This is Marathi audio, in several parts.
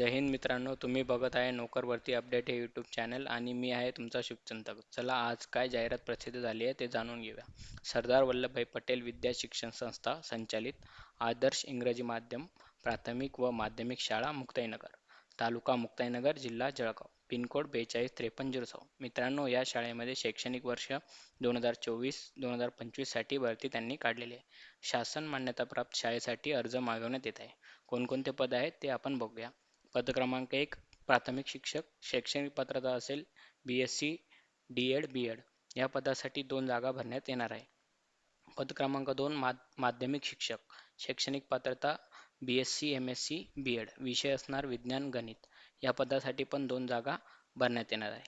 जय हिंद मित्रांनो तुम्ही बघत आहे नोकरवरती अपडेट हे यूट्यूब चॅनल आणि मी आहे तुमचा शुभचिंतक चला आज काय जाहिरात प्रसिद्ध झाली आहे ते जाणून घेऊया. सरदार वल्लभभाई पटेल विद्या शिक्षण संस्था संचालित आदर्श इंग्रजी माध्यम प्राथमिक व माध्यमिक शाळा मुक्ताईनगर. तालुका मुक्ताईनगर जिल्हा जळगाव. पिनकोड बेचाळीस त्रेपन्न झिरो सहा. मित्रांनो या शाळेमध्ये शैक्षणिक वर्ष दोन हजार चोवीस दोन हजार पंचवीससाठी भरती त्यांनी काढलेली आहे. शासन मान्यताप्राप्त शाळेसाठी अर्ज मागवण्यात येत आहे. कोणकोणते पद आहेत ते आपण बघूया. पद क्रमांक एक प्राथमिक शिक्षक शैक्षणिक पात्रता असेल B S C D Ed B Ed या पदासाठी दोन जागा भरण्यात येणार आहे. पद क्रमांक दोन मा माध्यमिक शिक्षक शैक्षणिक पात्रता B S C M S C B Ed विषय असणार विज्ञान गणित. या पदासाठी पण दोन जागा भरण्यात येणार आहे.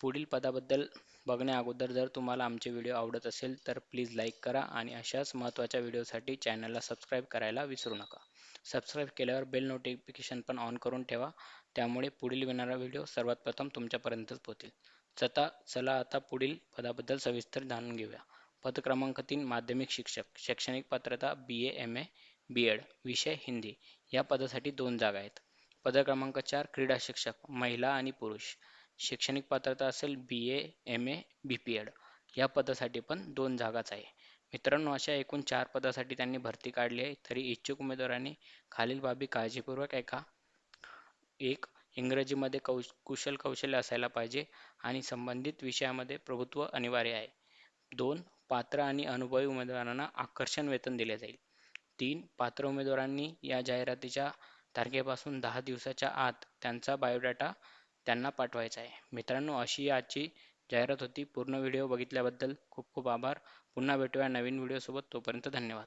पुढील पदाबद्दल बघण्या अगोदर जर तुम्हाला आमचे व्हिडिओ आवडत असेल तर प्लीज लाईक करा आणि अशाच महत्त्वाच्या व्हिडिओसाठी चॅनलला सबस्क्राईब करायला विसरू नका. सबस्क्राईब केल्यावर बेल नोटिफिकेशन पण ऑन करून ठेवा. त्यामुळे पुढील येणारा व्हिडिओ सर्वात प्रथम तुमच्यापर्यंतच पोहोचेल. चला चला आता पुढील पदाबद्दल सविस्तर जाणून घेऊया. पद क्रमांक तीन माध्यमिक शिक्षक शैक्षणिक पात्रता बी A M A B Ed विषय हिंदी. या पदासाठी दोन जागा आहेत. पद क्रमांक चार क्रीडा शिक्षक महिला आणि पुरुष. शैक्षणिक पात्रता असेल B A M A B P Ed या पदासाठी पण दोन जागाच आहे. मित्रांनो अशा एकूण चार पदासाठी त्यांनी भरती काढली आहे. तरी इच्छुक उमेदवारांनी खालील बाबी काळजीपूर्वक ऐका. एक इंग्रजीमध्ये कौश कुशल कौशल्य असायला पाहिजे आणि संबंधित विषयामध्ये प्रभुत्व अनिवार्य आहे. दोन पात्र आणि अनुभवी उमेदवारांना आकर्षण वेतन दिले जाईल. तीन पात्र उमेदवारांनी या जाहिरातीच्या तारखेपासून दहा दिवसाच्या आत त्यांचा बायोडाटा त्यांना पाठवायचा आहे. मित्रांनो अशी आजची जाहिरात होती. पूर्ण व्हिडिओ बघितल्याबद्दल खूप खूप आभार. पुन्हा भेटूया नवीन व्हिडिओसोबत. तोपर्यंत धन्यवाद.